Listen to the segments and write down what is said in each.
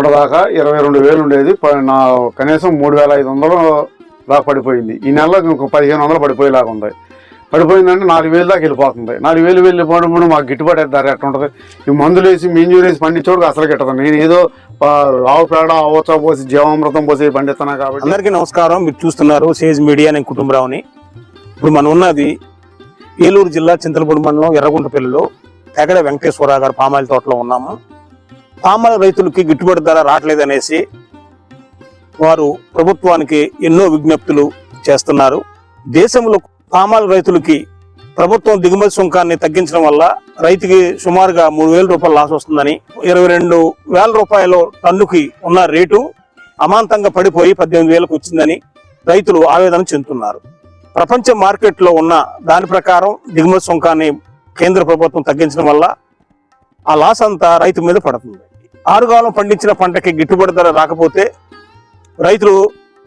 మొన్నటిదాకా ఇరవై రెండు వేలు ఉండేది. నా కనీసం మూడు వేల ఐదు వందలు దాకా పడిపోయింది. ఈ నెలలో ఇంకొక పదిహేను వందలు పడిపోయేలాగా ఉంది. పడిపోయిందంటే నాలుగు వేలు దాకా వెళ్ళిపోతుంది. నాలుగు వేలు వెళ్ళిపోవడం మాకు గిట్టుబాటు ధర ఎట్లా ఉంటుంది? ఈ మందులు వేసి మింజూరు వేసి పండించోడు అసలు గిట్టదు. నేను ఏదో ఆవు పేడ ఆవచా పోసి జీవామృతం పోసి పండిస్తున్నా కాబట్టి. అందరికీ నమస్కారం. మీరు చూస్తున్నారు సేజ్ మీడియా. నేను కుటుంబరావుని. ఇప్పుడు మనం ఉన్నది ఏలూరు జిల్లా చింతలపూడి మండలం ఎర్రగుంటపల్లిలో తెగడ వెంకటేశ్వరరావు గారు పామాయిల తోటలో ఉన్నాము. పామాయిల రైతులకి గిట్టుబాటు ధర రావట్లేదనేసి వారు ప్రభుత్వానికి ఎన్నో విజ్ఞప్తులు చేస్తున్నారు. దేశంలో పామాల రైతులకి ప్రభుత్వం దిగుమతి సుంకాన్ని తగ్గించడం వల్ల రైతుకి సుమారుగా మూడు వేల రూపాయలు లాస్ వస్తుందని ఇరవై రెండు వేల రూపాయలు టన్నుకి ఉన్న రేటు అమాంతంగా పడిపోయి పద్దెనిమిది వేలకు వచ్చిందని రైతులు ఆవేదన చెందుతున్నారు. ప్రపంచ మార్కెట్లో ఉన్న దాని ప్రకారం దిగుమతి సుంకాన్ని కేంద్ర ప్రభుత్వం తగ్గించడం వల్ల ఆ లాస్ అంతా రైతు మీద పడుతుంది. ఆరుగాలం పండించిన పంటకి గిట్టుబాటు ధర రాకపోతే రైతులు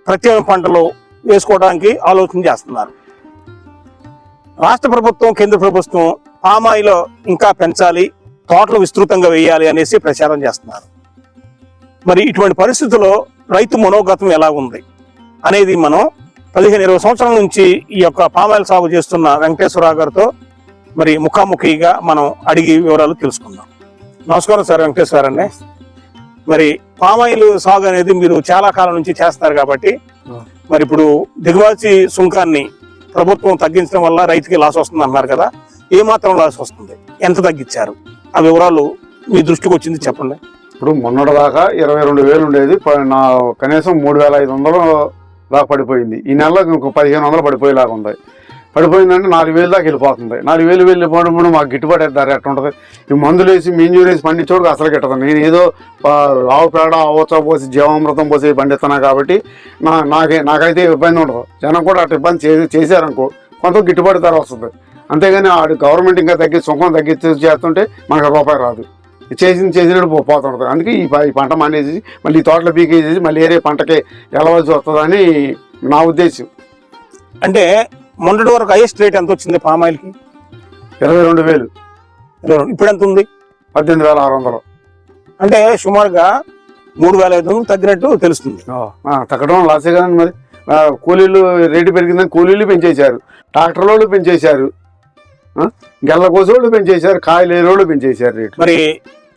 ప్రత్యేక పంటలు వేసుకోవడానికి ఆలోచన చేస్తున్నారు. రాష్ట్ర ప్రభుత్వం కేంద్ర ప్రభుత్వం పామాయిలో ఇంకా పెంచాలి తోటలు విస్తృతంగా వేయాలి అనేసి ప్రచారం చేస్తున్నారు. మరి ఇటువంటి పరిస్థితుల్లో రైతు మనోగతం ఎలా ఉంది అనేది మనం పదిహేను ఇరవై సంవత్సరాల నుంచి ఈ యొక్క పామాయిల్ సాగు చేస్తున్న వెంకటేశ్వరరావు గారితో మరి ముఖాముఖిగా మనం అడిగి వివరాలు తెలుసుకుందాం. నమస్కారం సార్ వెంకటేశ్వర అండి. మరి పామాయిల్ సాగు అనేది మీరు చాలా కాలం నుంచి చేస్తారు కాబట్టి మరి ఇప్పుడు దిగుమతి సుంకాన్ని ప్రభుత్వం తగ్గించడం వల్ల రైతుకి లాస్ వస్తుంది అన్నారు కదా ఏ మాత్రం లాస్ వస్తుంది? ఎంత తగ్గించారు? ఆ వివరాలు మీ దృష్టికి వచ్చింది చెప్పండి. ఇప్పుడు మొన్నటిదాకా ఇరవై రెండు వేలు ఉండేది నా కనీసం మూడు వేల ఐదు వందలు దాకా పడిపోయింది. ఈ నెలలో ఇంకో పదిహేను వందలు పడిపోయేలాగా ఉంది. పడిపోయిందంటే నాలుగు వేలు దాకా వెళ్ళిపోతుంది. నాలుగు వేలు వెళ్ళిపోవడం మాకు గిట్టుబాటు ధర ఎట్లా ఉంటుంది? ఈ మందులు వేసి మీంజూరు వేసి పండించోడు అసలు గిట్టదు. నేను ఏదో ఆవు పేడ ఆవచా పోసి జీవామృతం పోసి పండిస్తున్నా కాబట్టి నా నాకే నాకైతే ఇబ్బంది ఉండదు. జనం కూడా అటు ఇబ్బంది చేసి చేశారనుకో కొంత గిట్టుబాటు ధర వస్తుంది. అంతేగాని ఆడు గవర్నమెంట్ ఇంకా తగ్గి సుఖం తగ్గించి చేస్తుంటే మనకు రూపాయి రాదు. చేసింది చేసినట్టు పో- పోతుంటుంది అందుకే ఈ పంట మానేసి మళ్ళీ ఈ తోటలో పీకేసేసి మళ్ళీ వేరే పంటకి వెళ్ళవలసి వస్తుందని నా ఉద్దేశం. అంటే మొన్నటి వరకు హైయెస్ట్ రేట్ ఎంత వచ్చింది పామాయిల్కి? ఇరవై రెండు వేలు. ఇప్పుడు ఎంత ఉంది? పద్దెనిమిది వేల ఆరు వందలు. అంటే సుమారుగా మూడు వేల ఐదు వందలు తగ్గినట్టు తెలుస్తుంది. తగ్గడం లాసే కదండి మరి. కూలీలు రేటు పెరిగిందని కూలీలు పెంచేశారు. ట్రాక్టర్ వాళ్ళు పెంచేశారు. గెల్ల కోసోళ్ళు పెంచేశారు. కాయలు ఏరోళ్ళు పెంచేశారు రేట్లు మరి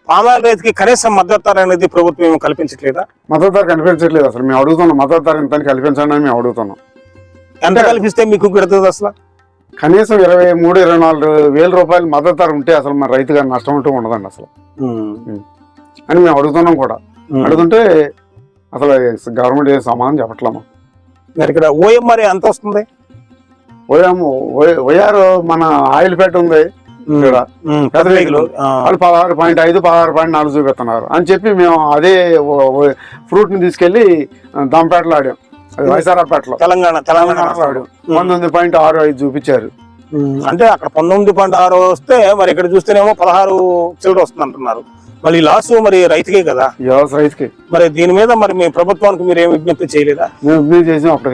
పామాయిల్ రైతుకి కనీసం మద్దతు ధర అనేది ప్రభుత్వం కల్పించట్లేదా? మద్దతు ధర కనిపించట్లేదు అసలు. మేము అడుగుతున్నాం మద్దతు ధర ఇంత కల్పించండి అని మేము అడుగుతున్నాం. ఎంత కల్పిస్తే మీకు పెడుతుంది అసలు? కనీసం ఇరవై మూడు ఇరవై నాలుగు వేల రూపాయలు మద్దతు ధర ఉంటే అసలు మన రైతు గారి నష్టం ఉంటూ ఉండదండి అసలు. అని మేము అడుగుతున్నాం కూడా. అడుగుతుంటే అసలు గవర్నమెంట్ ఏం సమాధానం చెప్పట్లేము. మరి ఇక్కడ ఓఎంఆర్ ఎంత వస్తుంది? ఓయాము ఓయారు మన ఆయిల్ పెట్ ఉంది ఇక్కడ. పెద్ద వెహికల్ వాళ్ళు పదహారు పాయింట్ ఐదు పదహారు పాయింట్ నాలుగు చూపిస్తున్నారు. అని చెప్పి మేము అదే ఫ్రూట్ని తీసుకెళ్ళి దంపేటలో ఆడాం. వైసారాపేటలో తెలంగాణ తెలంగాణ పంతొమ్మిది పాయింట్ ఆరు ఐదు చూపించారు. అంటే అక్కడ పంతొమ్మిది పాయింట్ ఆరు వస్తే మరి ఇక్కడ చూస్తేనేమో పదహారు చిల్లర వస్తుంది అంటున్నారు. మళ్ళీ లాస్ మరి రైతుకే కదా? రైతుకి? మరి దీని మీద మరి మీ ప్రభుత్వానికి మీరు ఏం విజ్ఞప్తి చేయలేదా? మేము అభివృద్ధి చేసాం అప్పుడు.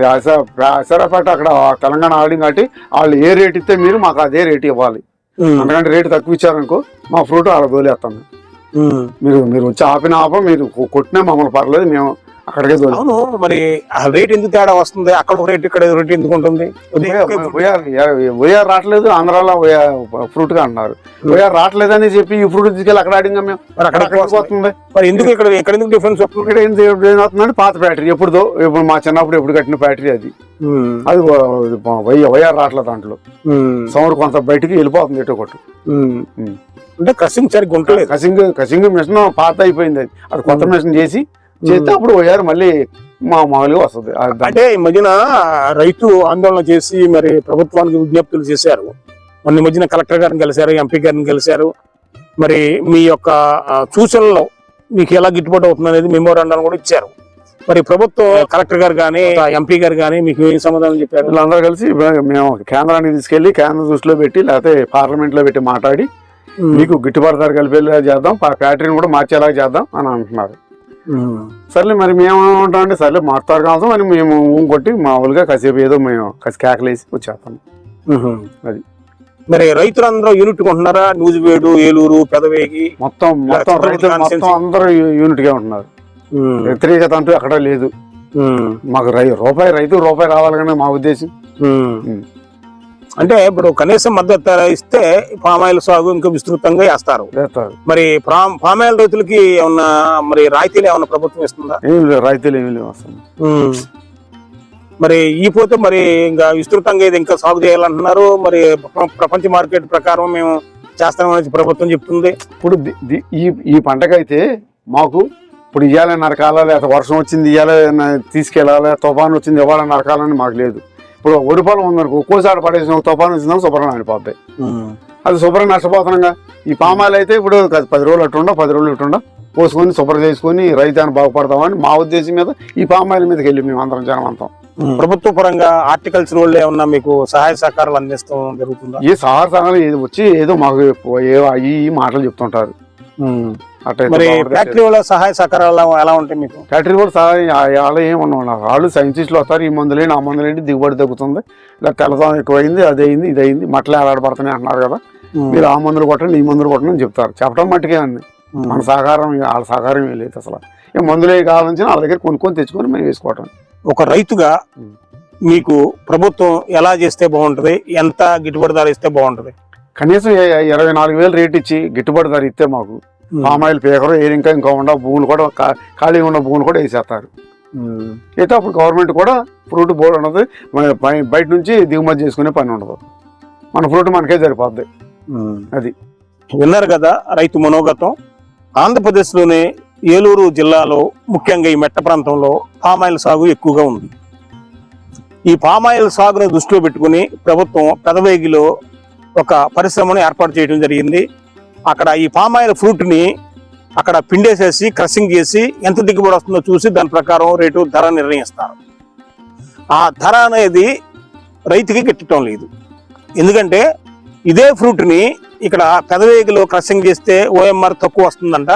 వైసారాపేట అక్కడ తెలంగాణ ఆడింది కాబట్టి వాళ్ళు ఏ రేట్ ఇస్తే మీరు మాకు అదే రేట్ ఇవ్వాలి. అందుకంటే రేటు తక్కువ ఇచ్చారనుకో మా ఫ్రూట్ అలా. ఉమ్. మీరు మీరు వచ్చి ఆపిన ఆప మీరు కొట్టినా మమ్మల్ని పర్లేదు మేము అక్కడికే అవును మరి ఆ రేట్ ఎందుకు తేడా వస్తుంది? అక్కడ రేట్ ఇక్కడ రేట్ ఎందుకు ఉంటుంది? ఓఆర్ రావట్లేదు ఆంధ్రాలో ఫ్రూట్గా అన్నారు ఓఆర్ రావట్లేదని చెప్పి ఈ ఫ్రూట్ తీసుకెళ్ళి అక్కడ ఆడింగా మేము? మరి అక్కడ వస్తుంది. మరి ఎందుకు ఇక్కడ ఎక్కడ ఎందుకు డిఫరెన్స్ ఇక్కడ ఏం చే- ఏం అవుతుందంటే పాత బ్యాటరీ. ఎప్పుడుదో ఇప్పుడు మా చిన్నప్పుడు ఎప్పుడు కట్టిన బ్యాటరీ అది. అది వైఆర్ రావట్లేదు దాంట్లో. సౌండ్ కొంత బయటికి వెళ్ళిపోతుంది ఎటు. ఉమ్. అంటే కసింగ్ సరిగ్గా ఉండలేదు కసింగ్ కసింగ్ మిషన్ పాత అయిపోయింది అది. అది కొత్త మిషన్ చేసి చేస్తే అప్పుడు ఓఆర్ మళ్ళీ మా మామూలుగా వస్తుంది. అంటే ఈ మధ్యన రైతు ఆందోళన చేసి మరి ప్రభుత్వానికి విజ్ఞప్తులు చేశారు. మొన్న మధ్యన కలెక్టర్ గారిని కలిశారు ఎంపీ గారిని కలిశారు. మరి మీ యొక్క సూచనలో మీకు ఎలా గిట్టుబాటు అవుతుంది అనేది మెమోరాండం కూడా ఇచ్చారు. మరి ప్రభుత్వం కలెక్టర్ గారు కానీ ఎంపీ గారు కానీ మీకు ఏం సమాధానం చెప్పారు? వీళ్ళందరూ కలిసి మేము కేంద్రానికి తీసుకెళ్ళి కేంద్ర దృష్టిలో పెట్టి లేకపోతే పార్లమెంట్లో పెట్టి మాట్లాడి మీకు గిట్టుబాటు ధర కలిపేలా చేద్దాం ఫ్యాక్టరీని కూడా మార్చేలా చేద్దాం అని అంటున్నారు. సర్లే మరి మేము ఏమంటామంటే సర్లే మారుతారు కాదు అని మేము ఊం కొట్టి మామూలుగా కాసేపు ఏదో మేము కాసి కేకలేసి వచ్చేస్తాం. అది. మరి రైతులందరూ యూనిట్ కొంటున్నారా నూజివేడు ఏలూరు పెదవేగి మొత్తం మొత్తం రైతులు మొత్తం. అందరూ యూనిట్గా ఉంటున్నారు వ్యతిరేకత అంటూ ఎక్కడా లేదు మాకు రూపాయి రైతు రూపాయి రావాలి కానీ మా ఉద్దేశం. అంటే ఇప్పుడు కనీసం మద్దతు ధర ఇస్తే పామాయిల్ సాగు ఇంకా విస్తృతంగా వేస్తారు. మరి పామ్ పామాయిల్ రైతులకి ఏమన్నా మరి రాయితీలు ఏమన్నా ప్రభుత్వం ఇస్తుందా? ఏం లేవు రైతులు ఏమీ లేవు అసలు. మరి ఈ పోతే మరి ఇంకా విస్తృతంగా ఇది ఇంకా సాగు చేయాలంటున్నారు. మరి ప్ర- ప్రపంచ మార్కెట్ ప్రకారం మేము చేస్తామని ప్రభుత్వం చెప్తుంది. ఇప్పుడు ఈ ఈ పంటకైతే మాకు ఇప్పుడు ఇవ్వాలి నరకాలా లేదా వర్షం వచ్చింది ఇవ్వాలి తీసుకెళ్ళాలి తుఫాన్ వచ్చింది ఇవ్వాలి నరకాలని మాకు లేదు. ఇప్పుడు ఒడి పొలం ఉందనుకో ఒక్కోసారి పడేసిన తుఫాన్ వచ్చిందని శుభ్రం ఆడిపోతాయి అది శుభ్రం నష్టపోతున్నాగా ఈ పామాయిల్ అయితే ఇప్పుడు పది రోజులు అట్టుండ పది రోజులు ఇట్టుండ పోసుకొని శుభ్రం చేసుకొని రైతాన్ని బాగుపడతామని మా ఉద్దేశం మీద ఈ పామాయిల్ మీదకి వెళ్ళి మేము అందరం జనం అంతాం ప్రభుత్వ పరంగా హార్టికల్చర్ వాళ్ళు ఏమన్నా మీకు సహాయ సహకారాలు అందిస్తాం జరుగుతుందా? ఈ సంఘాలు ఏది వచ్చి ఏదో మాకు ఏ ఈ మాటలు చెప్తుంటారు. మరి ఫ్యాక్టరీ వాళ్ళ సహాయ సహకారాలు ఎలా- ఉంటాయి మీకు? ఫ్యాక్టరీ కూడా సహాయం వాళ్ళు ఏమి ఉండవు వాళ్ళు సైంటిస్టులు వస్తారు ఈ మందులేంటి ఆ మందులేంటి దిగుబడి తగ్గుతుంది. ఇలా తెల్లదం ఎక్కువైంది అది అయింది ఇది అయింది మట్ల ఏలాడబడుతున్నాయి అంటున్నారు కదా. మీరు ఆ మందులు కొట్టండి ఈ మందులు కొట్టండి అని చెప్తారు. చెప్పడం మట్టుకే అండి మన సహకారం వాళ్ళ సహకారం ఏం లేదు అసలు. ఏ మందులు ఏ కావాలని వాళ్ళ దగ్గర కొనుక్కొని తెచ్చుకొని మేము వేసుకోవటం. ఒక రైతుగా మీకు ప్రభుత్వం ఎలా చేస్తే బాగుంటది? ఎంత గిట్టుబడి ధర ఇస్తే బాగుంటది? కనీసం ఇరవై నాలుగు వేలు రేట్ ఇచ్చి గిట్టుబడి ధర ఇస్తే మాకు పామాయిల్ పేకరు ఇంకా ఇంకా ఉండ భూములు కూడా ఖాళీగా ఉన్న భూములు కూడా వేసేస్తారు. అయితే అప్పుడు గవర్నమెంట్ కూడా ఫ్రూట్ బోర్డు బయ- బయట నుంచి దిగుమతి చేసుకునే పని ఉండదు. మన ఫ్రూట్ మనకే సరిపోద్ది. అది. విన్నారు కదా రైతు మనోగతం? ఆంధ్రప్రదేశ్లోనే ఏలూరు జిల్లాలో ముఖ్యంగా ఈ మెట్ట ప్రాంతంలో పామాయిల్ సాగు ఎక్కువగా ఉంది. ఈ పామాయిల్ సాగును దృష్టిలో పెట్టుకుని ప్రభుత్వం పెదవేగిలో ఒక పరిశ్రమను ఏర్పాటు చేయడం జరిగింది. అక్కడ ఈ పామాయిల్ ఫ్రూట్ని అక్కడ పిండేసేసి క్రషింగ్ చేసి ఎంత దిగుబడి వస్తుందో చూసి దాని ప్రకారం రేటు ధర నిర్ణయిస్తారు. ఆ ధర అనేది రైతుకి గిట్టడం లేదు. ఎందుకంటే ఇదే ఫ్రూట్ని ఇక్కడ పెదవేగిలో క్రషింగ్ చేస్తే ఓఎంఆర్ తక్కువ వస్తుందంట.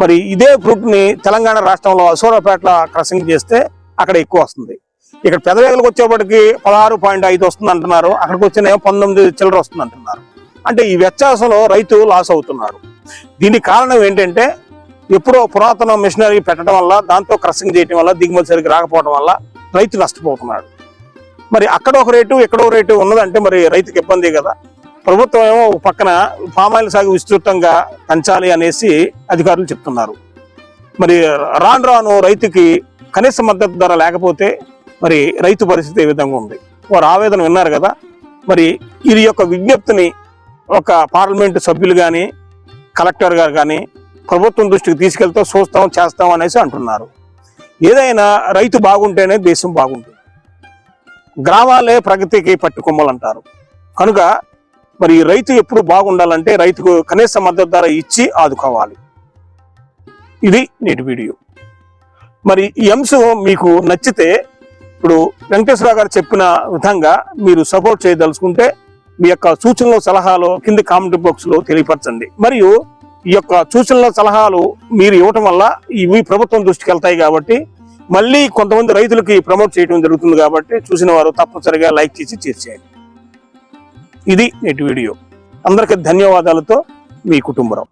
మరి ఇదే ఫ్రూట్ని తెలంగాణ రాష్ట్రంలో అసూరాపేటలో క్రషింగ్ చేస్తే అక్కడ ఎక్కువ వస్తుంది. ఇక్కడ పెదవేగలకు వచ్చేప్పటికి పదహారు పాయింట్ ఐదు వస్తుంది అంటున్నారు అక్కడికి వచ్చిన పంతొమ్మిది చిల్లర వస్తుంది అంటున్నారు అంటే ఈ వ్యత్యాసంలో రైతు లాస్ అవుతున్నారు. దీనికి కారణం ఏంటంటే ఎప్పుడో పురాతన మిషనరీ పెట్టడం వల్ల దాంతో క్రషింగ్ చేయడం వల్ల దిగుమతి సరిగ్గా రాకపోవడం వల్ల రైతు నష్టపోతున్నాడు. మరి అక్కడ ఒక రేటు ఇక్కడ ఒక రేటు ఉన్నదంటే మరి రైతుకి ఇబ్బంది కదా. ప్రభుత్వం ఏమో పక్కన పామాయిల్ సాగు విస్తృతంగా పెంచాలి అనేసి అధికారులు చెప్తున్నారు. మరి రాను రాను రైతుకి కనీస మద్దతు ధర లేకపోతే మరి రైతు పరిస్థితి ఏ విధంగా ఉంది? వారు ఆవేదన విన్నారు కదా? మరి ఇది యొక్క విజ్ఞప్తిని ఒక పార్లమెంటు సభ్యులు కానీ కలెక్టర్ గారు కానీ ప్రభుత్వం దృష్టికి తీసుకెళ్తాం చూస్తాం చేస్తాం అనేసి అంటున్నారు. ఏదైనా రైతు బాగుంటేనే దేశం బాగుంటుంది. గ్రామాలే ప్రగతికి పట్టుకొమ్మలు అంటారు కనుక మరి రైతు ఎప్పుడు బాగుండాలంటే రైతుకు కనీస మద్దతు ధర ఇచ్చి ఆదుకోవాలి. ఇది నేటి వీడియో. మరి ఈ అంశం మీకు నచ్చితే ఇప్పుడు వెంకటేశ్వర గారు చెప్పిన విధంగా మీరు సపోర్ట్ చేయదలుచుకుంటే మీ యొక్క సూచనలు సలహాలు కింది కామెంట్ బాక్స్లో తెలియపరచండి. మరియు ఈ యొక్క సూచనల సలహాలు మీరు ఇవ్వటం వల్ల ఇవి ప్రభుత్వం దృష్టికి వెళ్తాయి కాబట్టి మళ్ళీ కొంతమంది రైతులకి ప్రమోట్ చేయడం జరుగుతుంది కాబట్టి చూసిన వారు తప్పనిసరిగా లైక్ చేసి చేసేయండి ఇది నేటి వీడియో. అందరికీ ధన్యవాదాలతో మీ కుటుంబరావు.